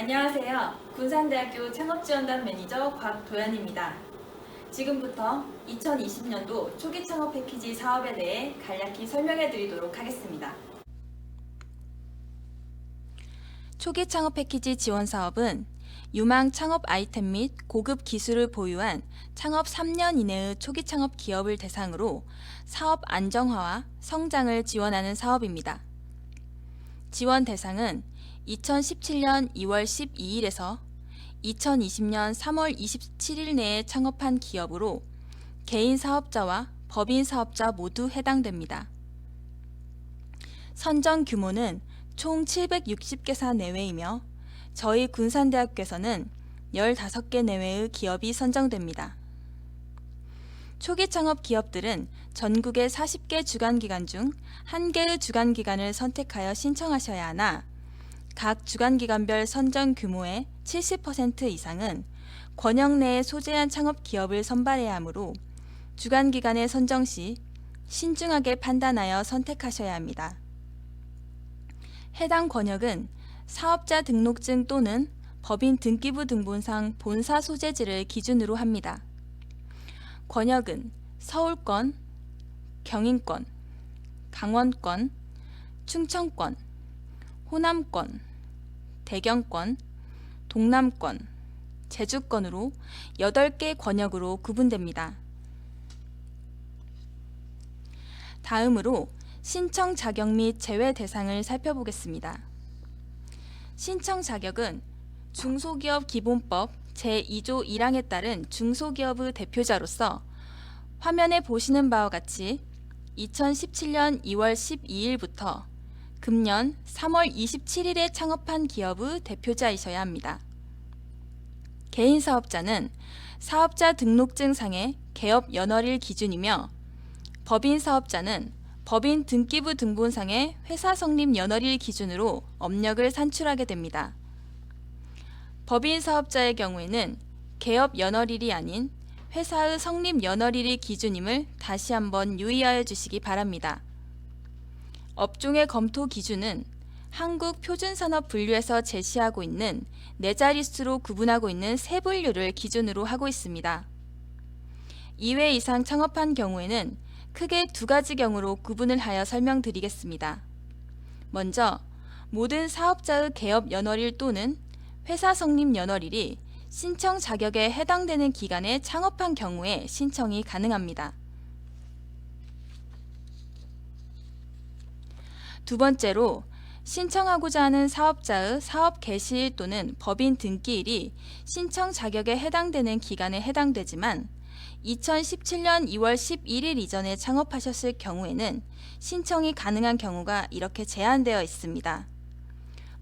안녕하세요. 군산대학교 창업지원단 매니저 곽도연입니다. 지금부터 2020년도 초기 창업 패키지 사업에 대해 간략히 설명해 드리도록 하겠습니다. 초기 창업 패키지 지원 사업은 유망 창업 아이템 및 고급 기술을 보유한 창업 3년 이내의 초기 창업 기업을 대상으로 사업 안정화와 성장을 지원하는 사업입니다. 지원 대상은 2017년 2월 12일에서 2020년 3월 27일 내에 창업한 기업으로 개인 사업자와 법인 사업자 모두 해당됩니다. 선정 규모는 총 760개사 내외이며 저희 군산대학교에서는 15개 내외의 기업이 선정됩니다. 초기 창업 기업들은 전국의 40개 주간기관 중 1개의 주간기관을 선택하여 신청하셔야 하나 각 주간기관별 선정 규모의 70% 이상은 권역 내에 소재한 창업 기업을 선발해야 하므로 주간기관의 선정 시 신중하게 판단하여 선택하셔야 합니다. 해당 권역은 사업자 등록증 또는 법인 등기부 등본상 본사 소재지를 기준으로 합니다. 권역은 서울권, 경인권, 강원권, 충청권, 호남권, 대경권, 동남권, 제주권으로 8개 권역으로 구분됩니다. 다음으로 신청 자격 및 제외 대상을 살펴보겠습니다. 신청 자격은 중소기업 기본법 제2조 1항에 따른 중소기업의 대표자로서 화면에 보시는 바와 같이 2017년 2월 12일부터 금년 3월 27일에 창업한 기업의 대표자이셔야 합니다. 개인 사업자는 사업자 등록증상의 개업 연월일 기준이며 법인 사업자는 법인 등기부 등본상의 회사 성립 연월일 기준으로 업력을 산출하게 됩니다. 법인 사업자의 경우에는 개업 연월일이 아닌 회사의 성립 연월일이 기준임을 다시 한번 유의하여 주시기 바랍니다. 업종의 검토 기준은 한국 표준산업 분류에서 제시하고 있는 네 자릿수로 구분하고 있는 세 분류를 기준으로 하고 있습니다. 2회 이상 창업한 경우에는 크게 두 가지 경우로 구분을 하여 설명드리겠습니다. 먼저 모든 사업자의 개업 연월일 또는 회사 성립 연월일이 신청 자격에 해당되는 기간에 창업한 경우에 신청이 가능합니다. 두 번째로 신청하고자 하는 사업자의 사업 개시일 또는 법인 등기일이 신청 자격에 해당되는 기간에 해당되지만 2017년 2월 11일 이전에 창업하셨을 경우에는 신청이 가능한 경우가 이렇게 제한되어 있습니다.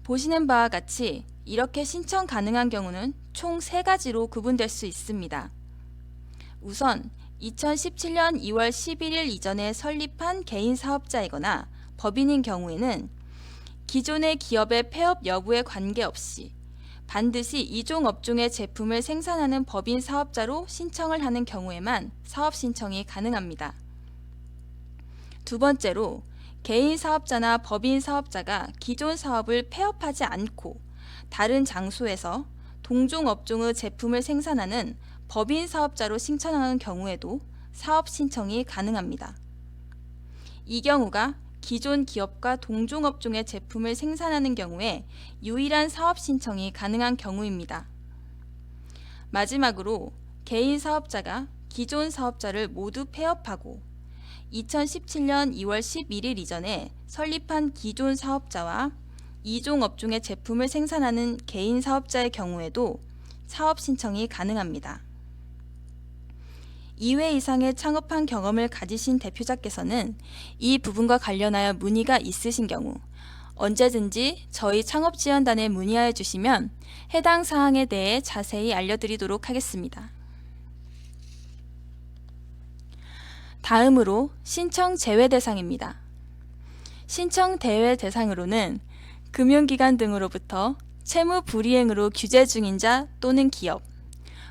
보시는 바와 같이 이렇게 신청 가능한 경우는 총세 가지로 구분될 수 있습니다. 우선 2017년 2월 11일 이전에 설립한 개인 사업자이거나 법인인 경우에는 기존의 기업의 폐업 여부에 관계없이 반드시 이종 업종의 제품을 생산하는 법인 사업자로 신청을 하는 경우에만 사업 신청이 가능합니다. 두 번째로 개인 사업자나 법인 사업자가 기존 사업을 폐업하지 않고 다른 장소에서 동종 업종의 제품을 생산하는 법인 사업자로 신청하는 경우에도 사업 신청이 가능합니다. 이 경우가 기존 기업과 동종 업종의 제품을 생산하는 경우에 유일한 사업 신청이 가능한 경우입니다. 마지막으로 개인 사업자가 기존 사업자를 모두 폐업하고 2017년 2월 11일 이전에 설립한 기존 사업자와 이종 업종의 제품을 생산하는 개인 사업자의 경우에도 사업 신청이 가능합니다. 2회 이상의 창업한 경험을 가지신 대표자께서는 이 부분과 관련하여 문의가 있으신 경우 언제든지 저희 창업 지원단에 문의하여 주시면 해당 사항에 대해 자세히 알려드리도록 하겠습니다. 다음으로 신청 제외 대상입니다. 신청 대외 대상으로는 금융기관 등으로부터 채무 불이행으로 규제 중인 자 또는 기업,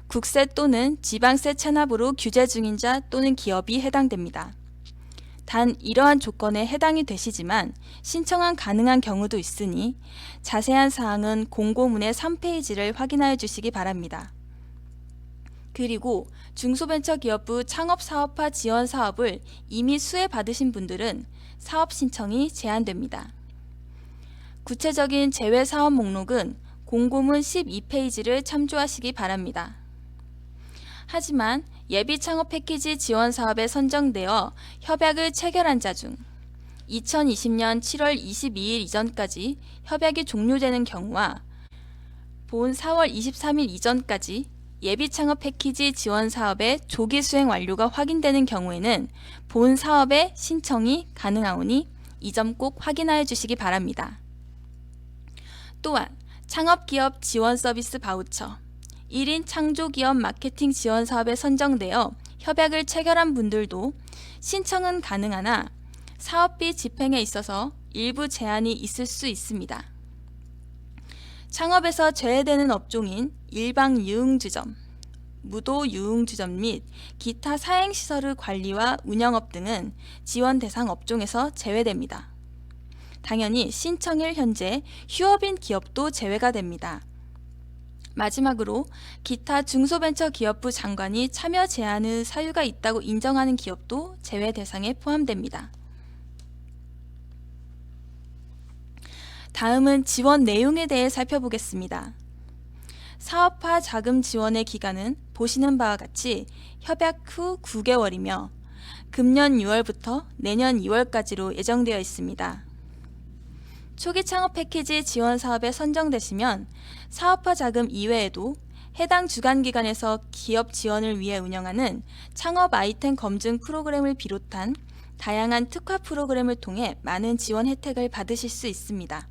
국세 또는 지방세 체납으로 규제 중인 자 또는 기업이 해당됩니다. 단 이러한 조건에 해당이 되시지만 신청한 가능한 경우도 있으니 자세한 사항은 공고문의 3페이지를 확인하여 주시기 바랍니다. 그리고 중소벤처기업부 창업사업화 지원 사업을 이미 수혜 받으신 분들은 사업 신청이 제한됩니다. 구체적인 제외 사업 목록은 공고문 12페이지를 참조하시기 바랍니다. 하지만 예비 창업 패키지 지원 사업에 선정되어 협약을 체결한 자 중 2020년 7월 22일 이전까지 협약이 종료되는 경우와 본 4월 23일 이전까지 예비 창업 패키지 지원 사업의 조기 수행 완료가 확인되는 경우에는 본 사업의 신청이 가능하오니 이 점 꼭 확인하여 주시기 바랍니다. 또한 창업기업 지원 서비스 바우처, 1인 창조기업 마케팅 지원 사업에 선정되어 협약을 체결한 분들도 신청은 가능하나 사업비 집행에 있어서 일부 제한이 있을 수 있습니다. 창업에서 제외되는 업종인 일방 유흥주점, 무도 유흥주점 및 기타 사행시설의 관리와 운영업 등은 지원 대상 업종에서 제외됩니다. 당연히 신청일 현재 휴업인 기업도 제외가 됩니다. 마지막으로 기타 중소벤처기업부 장관이 참여 제한의 사유가 있다고 인정하는 기업도 제외 대상에 포함됩니다. 다음은 지원 내용에 대해 살펴보겠습니다. 사업화 자금 지원의 기간은 보시는 바와 같이 협약 후 9개월이며 금년 6월부터 내년 2월까지로 예정되어 있습니다. 초기 창업 패키지 지원 사업에 선정되시면 사업화 자금 이외에도 해당 주간 기관에서 기업 지원을 위해 운영하는 창업 아이템 검증 프로그램을 비롯한 다양한 특화 프로그램을 통해 많은 지원 혜택을 받으실 수 있습니다.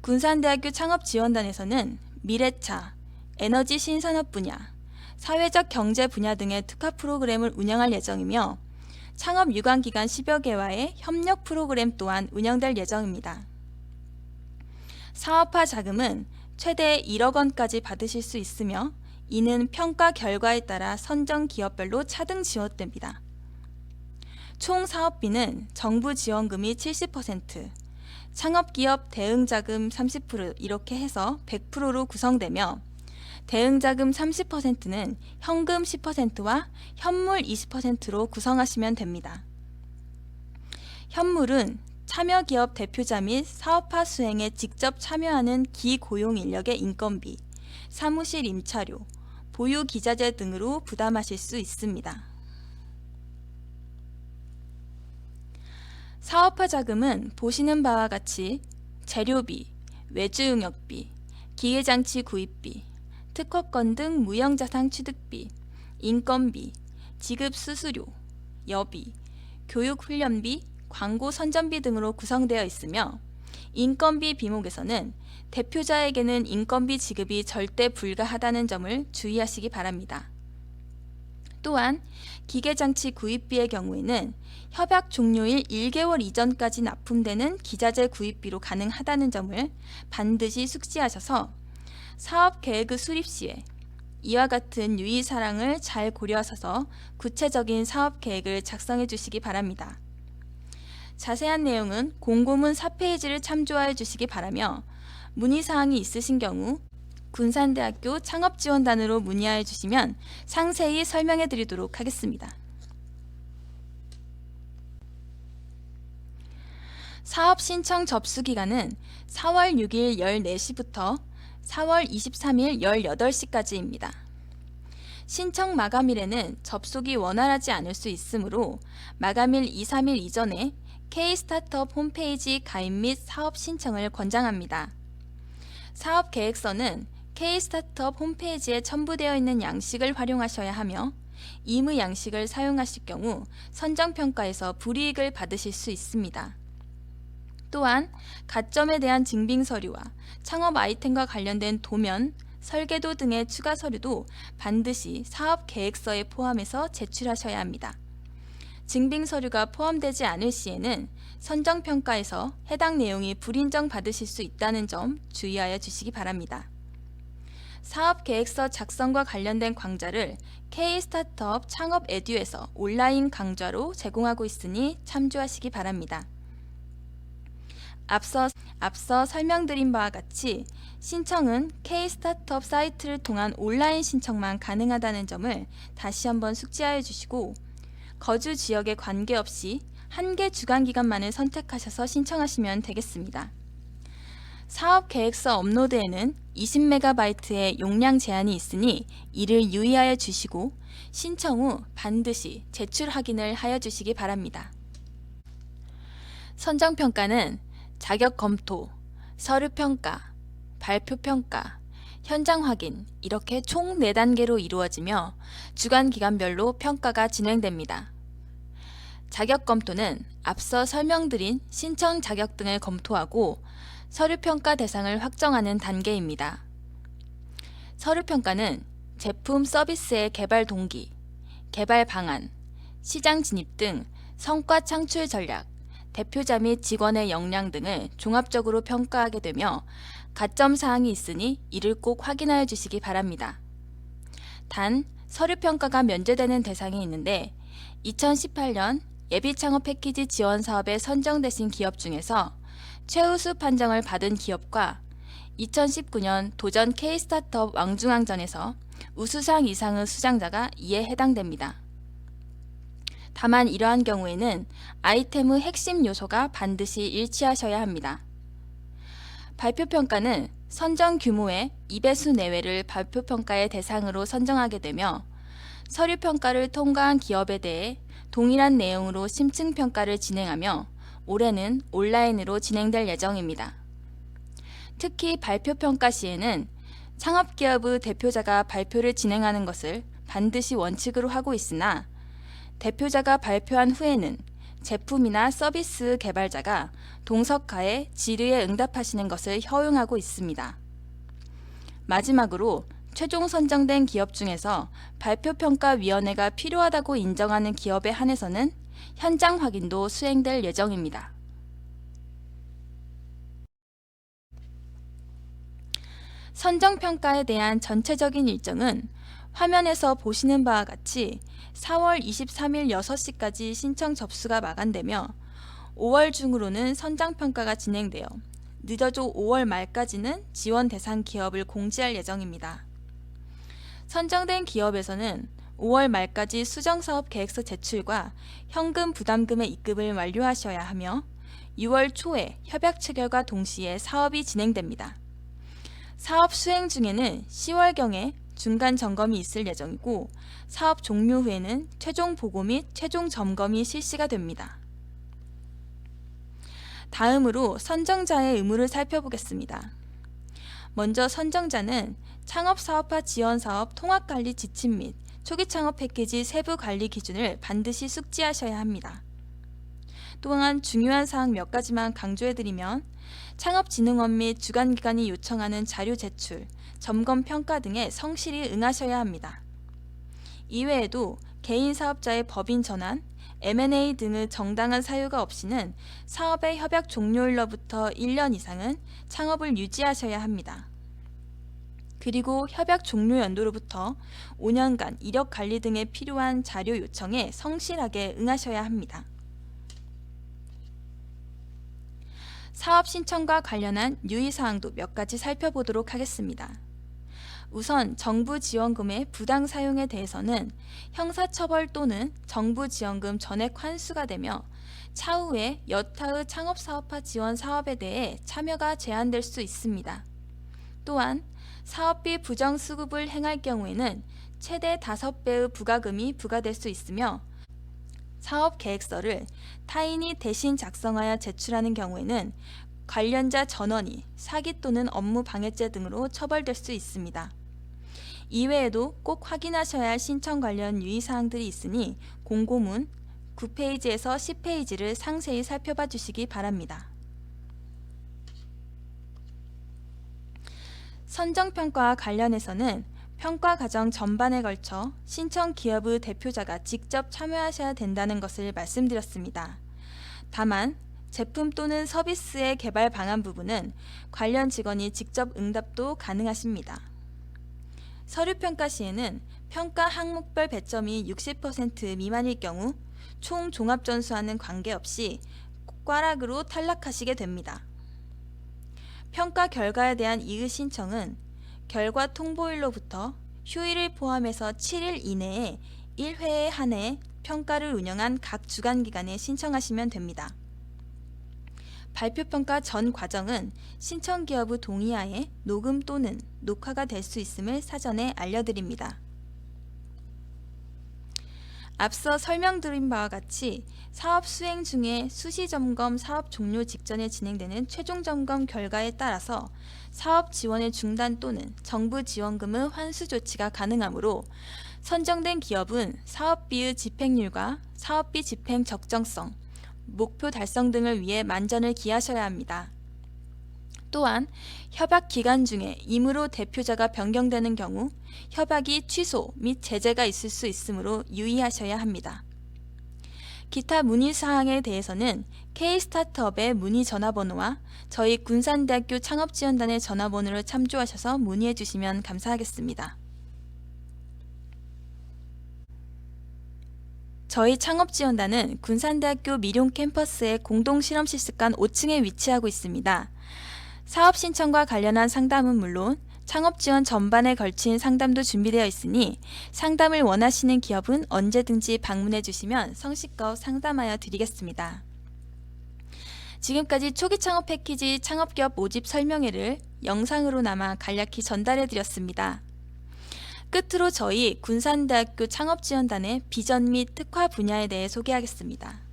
군산대학교 창업지원단에서는 미래차, 에너지 신산업 분야, 사회적 경제 분야 등의 특화 프로그램을 운영할 예정이며 창업 유관 기관 10여 개와의 협력 프로그램 또한 운영될 예정입니다. 사업화 자금은 최대 1억 원까지 받으실 수 있으며 이는 평가 결과에 따라 선정 기업별로 차등 지원됩니다. 총 사업비는 정부 지원금이 70%, 창업기업 대응자금 30% 이렇게 해서 100%로 구성되며 대응자금 30%는 현금 10%와 현물 20%로 구성하시면 됩니다. 현물은 참여 기업 대표자 및 사업화 수행에 직접 참여하는 기고용 인력의 인건비, 사무실 임차료, 보유 기자재 등으로 부담하실 수 있습니다. 사업화 자금은 보시는 바와 같이 재료비, 외주 용역비, 기계장치 구입비, 특허권 등 무형자산 취득비, 인건비, 지급 수수료, 여비, 교육 훈련비, 광고 선전비 등으로 구성되어 있으며 인건비 비목에서는 대표자에게는 인건비 지급이 절대 불가하다는 점을 주의하시기 바랍니다. 또한 기계장치 구입비의 경우에는 협약 종료일 1개월 이전까지 납품되는 기자재 구입비로 가능하다는 점을 반드시 숙지하셔서 사업 계획의 수립 시에 이와 같은 유의 사항을 잘 고려하셔서 구체적인 사업 계획을 작성해 주시기 바랍니다. 자세한 내용은 공고문 4페이지를 참조하여 주시기 바라며 문의 사항이 있으신 경우 군산대학교 창업지원단으로 문의하여 주시면 상세히 설명해 드리도록 하겠습니다. 사업 신청 접수 기간은 4월 6일 14시부터 4월 23일 18시까지입니다. 신청 마감일에는 접속이 원활하지 않을 수 있으므로 마감일 2, 3일 이전에 K-스타트업 홈페이지 가입 및 사업 신청을 권장합니다. 사업 계획서는 K-스타트업 홈페이지에 첨부되어 있는 양식을 활용하셔야 하며 임의 양식을 사용하실 경우 선정평가에서 불이익을 받으실 수 있습니다. 또한 가점에 대한 증빙 서류와 창업 아이템과 관련된 도면, 설계도 등의 추가 서류도 반드시 사업 계획서에 포함해서 제출하셔야 합니다. 증빙 서류가 포함되지 않을 시에는 선정 평가에서 해당 내용이 불인정 받으실 수 있다는 점 주의하여 주시기 바랍니다. 사업 계획서 작성과 관련된 강좌를 K 스타트업 창업 에듀에서 온라인 강좌로 제공하고 있으니 참조하시기 바랍니다. 앞서 앞서 설명드린 바와 같이 신청은 K 스타트업 사이트를 통한 온라인 신청만 가능하다는 점을 다시 한번 숙지하여 주시고 거주 지역에 관계없이 한 개 주간 기간만을 선택하셔서 신청하시면 되겠습니다. 사업 계획서 업로드에는 20MB의 용량 제한이 있으니 이를 유의하여 주시고 신청 후 반드시 제출 확인을 하여 주시기 바랍니다. 선정 평가는 자격 검토, 서류 평가, 발표 평가, 현장 확인 이렇게 총 4단계로 이루어지며 주간 기간별로 평가가 진행됩니다. 자격 검토는 앞서 설명드린 신청 자격 등을 검토하고 서류 평가 대상을 확정하는 단계입니다. 서류 평가는 제품 서비스의 개발 동기, 개발 방안, 시장 진입 등 성과 창출 전략, 대표자 및 직원의 역량 등을 종합적으로 평가하게 되며 가점 사항이 있으니 이를 꼭 확인하여 주시기 바랍니다. 단 서류 평가가 면제되는 대상이 있는데 2018년 예비 창업 패키지 지원 사업에 선정되신 기업 중에서 최우수 판정을 받은 기업과 2019년 도전 K 스타트업 왕중왕전에서 우수상 이상의 수상자가 이에 해당됩니다. 다만 이러한 경우에는 아이템의 핵심 요소가 반드시 일치하셔야 합니다. 발표 평가는 선정 규모의 2배수 내외를 발표 평가의 대상으로 선정하게 되며 서류 평가를 통과한 기업에 대해 동일한 내용으로 심층 평가를 진행하며 올해는 온라인으로 진행될 예정입니다. 특히 발표 평가 시에는 창업기업의 대표자가 발표를 진행하는 것을 반드시 원칙으로 하고 있으나 대표자가 발표한 후에는 제품이나 서비스 개발자가 동석하에 질의에 응답하시는 것을 허용하고 있습니다. 마지막으로 최종 선정된 기업 중에서 발표평가위원회가 필요하다고 인정하는 기업에 한해서는 현장 확인도 수행될 예정입니다. 선정평가에 대한 전체적인 일정은 화면에서 보시는 바와 같이 4월 23일 6시까지 신청 접수가 마감되며 5월 중으로는 선정평가가 진행되어 늦어도 5월 말까지는 지원 대상 기업을 공지할 예정입니다. 선정된 기업에서는 5월 말까지 수정사업 계획서 제출과 현금 부담금의 입금을 완료하셔야 하며 6월 초에 협약 체결과 동시에 사업이 진행됩니다. 사업 수행 중에는 10월경에 중간 점검이 있을 예정이고 사업 종료 후에는 최종 보고 및 최종 점검이 실시가 됩니다. 다음으로 선정자의 의무를 살펴보겠습니다. 먼저 선정자는 창업사업화 지원사업 통합관리 지침 및 초기 창업 패키지 세부 관리 기준을 반드시 숙지하셔야 합니다. 또한 중요한 사항 몇 가지만 강조해드리면 창업진흥원 및 주관기관이 요청하는 자료 제출, 점검 평가 등에 성실히 응하셔야 합니다. 이외에도 개인 사업자의 법인 전환, M&A 등의 정당한 사유가 없이는 사업의 협약 종료일로부터 1년 이상은 창업을 유지하셔야 합니다. 그리고 협약 종료 연도로부터 5년간 이력 관리 등에 필요한 자료 요청에 성실하게 응하셔야 합니다. 사업 신청과 관련한 유의사항도 몇 가지 살펴보도록 하겠습니다. 우선 정부 지원금의 부당 사용에 대해서는 형사처벌 또는 정부 지원금 전액 환수가 되며 차후에 여타의 창업사업화 지원 사업에 대해 참여가 제한될 수 있습니다. 또한 사업비 부정 수급을 행할 경우에는 최대 5배의 부가금이 부과될 수 있으며 사업 계획서를 타인이 대신 작성하여 제출하는 경우에는 관련자 전원이 사기 또는 업무 방해죄 등으로 처벌될 수 있습니다. 이외에도 꼭 확인하셔야 할 신청 관련 유의사항들이 있으니 공고문 9페이지에서 10페이지를 상세히 살펴봐 주시기 바랍니다. 선정평가와 관련해서는 평가 과정 전반에 걸쳐 신청 기업의 대표자가 직접 참여하셔야 된다는 것을 말씀드렸습니다. 다만 제품 또는 서비스의 개발 방안 부분은 관련 직원이 직접 응답도 가능하십니다. 서류 평가 시에는 평가 항목별 배점이 60% 미만일 경우 총 종합 전수와는 관계없이 꽈락으로 탈락하시게 됩니다. 평가 결과에 대한 이의 신청은 결과 통보일로부터 휴일을 포함해서 7일 이내에 1회에 한해 평가를 운영한 각 주간 기관에 신청하시면 됩니다. 발표 평가 전 과정은 신청 기업의 동의하에 녹음 또는 녹화가 될 수 있음을 사전에 알려드립니다. 앞서 설명드린 바와 같이 사업 수행 중에 수시 점검 사업 종료 직전에 진행되는 최종 점검 결과에 따라서 사업 지원의 중단 또는 정부 지원금의 환수 조치가 가능하므로 선정된 기업은 사업비의 집행률과 사업비 집행 적정성, 목표 달성 등을 위해 만전을 기하셔야 합니다. 또한 협약 기간 중에 임의로 대표자가 변경되는 경우 협약이 취소 및 제재가 있을 수 있으므로 유의하셔야 합니다. 기타 문의 사항에 대해서는 K-스타트업의 문의 전화번호와 저희 군산대학교 창업지원단의 전화번호를 참조하셔서 문의해 주시면 감사하겠습니다. 저희 창업지원단은 군산대학교 미룡 캠퍼스의 공동실험실습관 5층에 위치하고 있습니다. 사업 신청과 관련한 상담은 물론 창업 지원 전반에 걸친 상담도 준비되어 있으니 상담을 원하시는 기업은 언제든지 방문해 주시면 성실껏 상담하여 드리겠습니다. 지금까지 초기 창업 패키지 창업기업 모집 설명회를 영상으로나마 간략히 전달해 드렸습니다. 끝으로 저희 군산대학교 창업지원단의 비전 및 특화 분야에 대해 소개하겠습니다.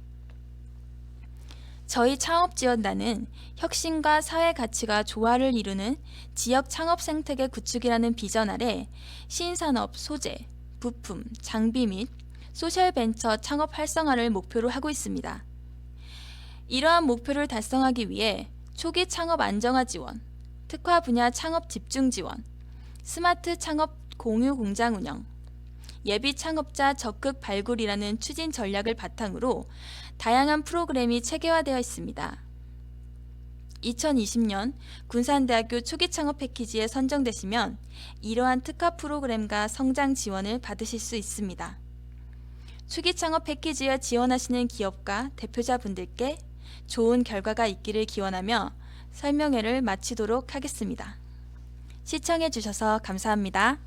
저희 창업지원단은 혁신과 사회 가치가 조화를 이루는 지역 창업 생태계 구축이라는 비전 아래 신산업, 소재, 부품, 장비 및 소셜 벤처 창업 활성화를 목표로 하고 있습니다. 이러한 목표를 달성하기 위해 초기 창업 안정화 지원, 특화 분야 창업 집중 지원, 스마트 창업 공유 공장 운영, 예비 창업자 적극 발굴이라는 추진 전략을 바탕으로 다양한 프로그램이 체계화되어 있습니다. 2020년 군산대학교 초기 창업 패키지에 선정되시면 이러한 특화 프로그램과 성장 지원을 받으실 수 있습니다. 초기 창업 패키지에 지원하시는 기업과 대표자분들께 좋은 결과가 있기를 기원하며 설명회를 마치도록 하겠습니다. 시청해 주셔서 감사합니다.